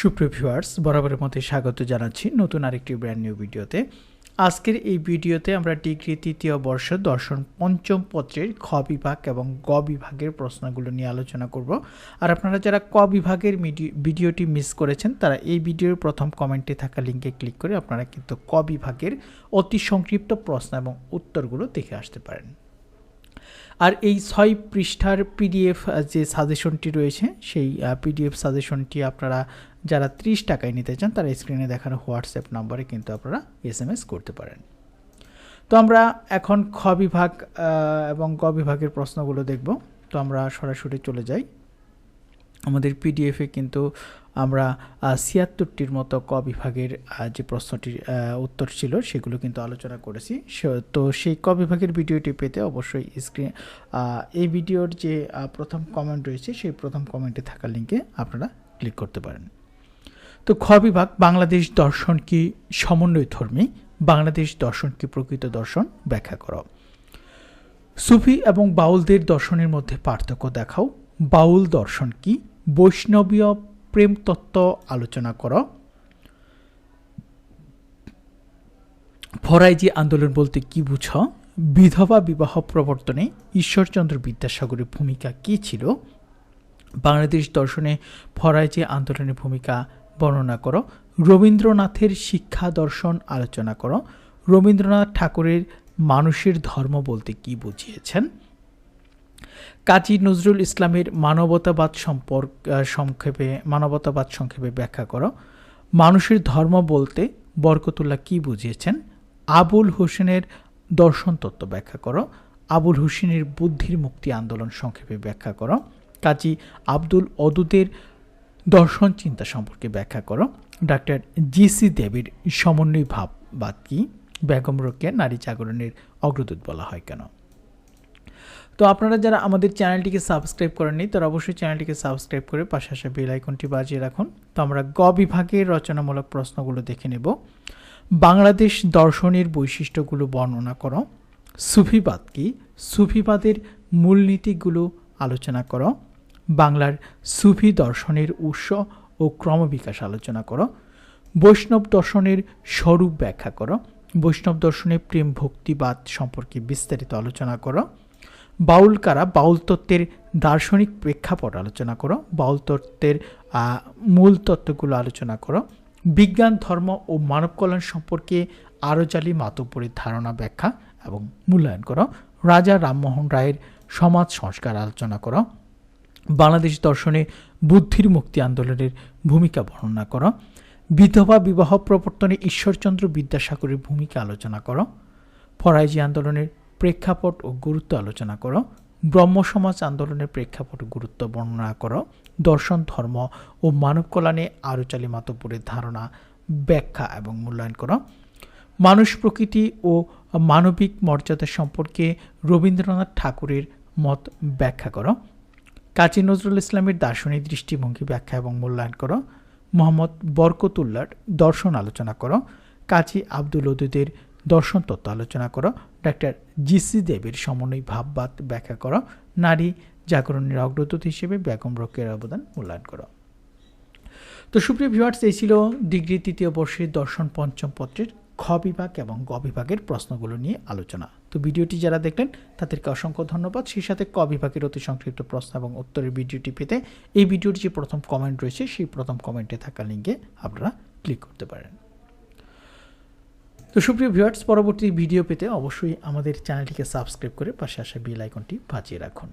সুপ্রিয় ভিউয়ার্স, বরাবরের মধ্যে স্বাগত জানাচ্ছি নতুন আরেকটি ব্র্যান্ড নিউ ভিডিওতে। আজকের এই ভিডিওতে আমরা ডিগ্রি তৃতীয় বর্ষ দর্শন পঞ্চম পত্রের খ বিভাগ এবং গ বিভাগের প্রশ্নগুলো নিয়ে আলোচনা করব। আর আপনারা যারা ক বিভাগের ভিডিওটি মিস করেছেন, তারা এই ভিডিওর প্রথম কমেন্টে থাকা লিঙ্কে ক্লিক করে আপনারা কিন্তু ক বিভাগের অতি সংক্ষিপ্ত প্রশ্ন এবং উত্তরগুলো দেখে আসতে পারেন। আর এই ছয় পৃষ্ঠার পিডিএফ যে সাজেশনটি রয়েছে, সেই পিডিএফ সাজেশনটি আপনারা যারা ত্রিশ টাকায় নিতে চান, তারা স্ক্রিনে দেখানো হোয়াটসঅ্যাপ নম্বরে কিন্তু আপনারা এস করতে পারেন। তো আমরা এখন খ বিভাগ এবং গ বিভাগের প্রশ্নগুলো দেখব। তো আমরা সরাসরি চলে যাই। আমাদের পিডিএফে কিন্তু আমরা ছিয়াত্তরটির মতো ক বিভাগের যে প্রশ্নটির উত্তর ছিল সেগুলো কিন্তু আলোচনা করেছি। তো সেই ক বিভাগের ভিডিওটি পেতে অবশ্যই স্ক্রিন এই ভিডিওর যে প্রথম কমেন্ট রয়েছে সেই প্রথম কমেন্টে থাকা লিঙ্কে আপনারা ক্লিক করতে পারেন। তো খ বিভাগ, বাংলাদেশ দর্শন কি সমন্বয় ধর্মী বাংলাদেশ দর্শন কি প্রকৃত দর্শন? ব্যাখ্যা করো। সুফি এবং বাউলদের দর্শনের মধ্যে পার্থক্য দেখাও। বাউল দর্শন কি? বৈষ্ণবীয় প্রেম তত্ত্ব আলোচনা করো। ফরাইজি আন্দোলন বলতে কি বুঝ? বিধবা বিবাহ প্রবর্তনে ঈশ্বরচন্দ্র বিদ্যাসাগরের ভূমিকা কী ছিল? বাংলাদেশ দর্শনে ফরাইজি আন্দোলনের ভূমিকা বর্ণনা করো। রবীন্দ্রনাথের শিক্ষা দর্শন আলোচনা করো। রবীন্দ্রনাথ ঠাকুরের মানুষের ধর্ম বলতে কি বুঝিয়েছেন? কাজী নজরুল ইসলামের মানবতাবাদ সম্পর্ক সংক্ষেপে, মানবতাবাদ সংক্ষেপে ব্যাখ্যা করো। মানুষের ধর্ম বলতে বরকতুল্লাহ কি বুঝিয়েছেন? আবুল হোসেনের দর্শন তত্ত্ব ব্যাখ্যা করো। আবুল হোসেনের বুদ্ধির মুক্তি আন্দোলন সংক্ষেপে ব্যাখ্যা করো। কাজী আব্দুল অদুদের দর্শন চিন্তা সম্পর্কে ব্যাখ্যা করো। ডাক্তার জিসি দেবীর সমন্বয় ভাববাদ কি? বেগম রোগকে নারী জাগরণের অগ্রদূত বলা হয় কেন? তো আপনারা যারা আমাদের চ্যানেলটিকে সাবস্ক্রাইব করেননি, তারা অবশ্যই চ্যানেলটিকে সাবস্ক্রাইব করে পাশে আসা বেল আইকনটি বাজিয়ে রাখুন। তো আমরা গ বিভাগের রচনামূলক প্রশ্নগুলো দেখে নেব। বাংলাদেশ দর্শনের বৈশিষ্ট্যগুলো বর্ণনা করো। সুফিবাদ কি? সুফিবাদের মূলনীতিগুলো আলোচনা করো। বাংলার সুফি দর্শনের উৎস ও ক্রমবিকাশ আলোচনা করো। বৈষ্ণব দর্শনের স্বরূপ ব্যাখ্যা করো। বৈষ্ণব দর্শনে প্রেম ভক্তিবাদ সম্পর্কে বিস্তারিত আলোচনা করো। বাউল কারা? বাউল তত্ত্বের দার্শনিক প্রেক্ষাপট আলোচনা করো। বাউল তত্ত্বের মূল তত্ত্বগুলো আলোচনা করো। বিজ্ঞান, ধর্ম ও মানব কল্যাণ সম্পর্কে আরও আরজালি মাতব্বরীর ধারণা ব্যাখ্যা এবং মূল্যায়ন করো। রাজা রামমোহন রায়ের সমাজ সংস্কার আলোচনা করো। বাংলাদেশ দর্শনে বুদ্ধির মুক্তি আন্দোলনের ভূমিকা বর্ণনা করো। বিধবা বিবাহ প্রবর্তনে ঈশ্বরচন্দ্র বিদ্যাসাগরের ভূমিকা আলোচনা করো। ফরাইজি আন্দোলনের প্রেক্ষাপট ও গুরুত্ব আলোচনা করো। ব্রহ্ম সমাজ আন্দোলনের প্রেক্ষাপট গুরুত্ব বর্ণনা করো। দর্শন, ধর্ম ও মানব কল্যাণে আরুচালী মাতব্বরের ধারণা, ব্যাখ্যা এবং মূল্যায়ন করো। মানুষ প্রকৃতি ও মানবিক মর্যাদা সম্পর্কে রবীন্দ্রনাথ ঠাকুরের মত ব্যাখ্যা করো। কাজী নজরুল ইসলামের দার্শনিক দৃষ্টিভঙ্গি ব্যাখ্যা এবং মূল্যায়ন করো। মোহাম্মদ বরকতুল্লার দর্শন আলোচনা করো। কাজী আব্দুল ওদুদের দর্শন তত্ত্ব আলোচনা করো। ডাক্তার জিসি দেবের সমন্বয় ভাববাদ ব্যাখ্যা করা। নারী জাগরণের অগ্রদূত হিসেবে বেগম রোকের অবদান মূল্যায়ন করা। তো সুপ্রিয় ভিউয়ার্স এই ছিল ডিগ্রি তৃতীয় বর্ষের দর্শন পঞ্চম পত্রের খ বিভাগ এবং গ বিভাগের প্রশ্নগুলো নিয়ে আলোচনা। তো ভিডিওটি যারা দেখলেন, তাদেরকে অসংখ্য ধন্যবাদ। সেই সাথে ক বিভাগের অতি সংক্ষিপ্ত প্রশ্ন এবং উত্তরের ভিডিওটি পেতে এই ভিডিওর যে প্রথম কমেন্ট রয়েছে, সেই প্রথম কমেন্টে থাকা লিঙ্কে আপনারা ক্লিক করতে পারেন। তো সুপ্রিয় ভিউয়ার্স, পরবর্তী ভিডিও পেতে অবশ্যই আমাদের চ্যানেলটিকে সাবস্ক্রাইব করে পাশে আসা বেল আইকনটি বাজিয়ে রাখুন।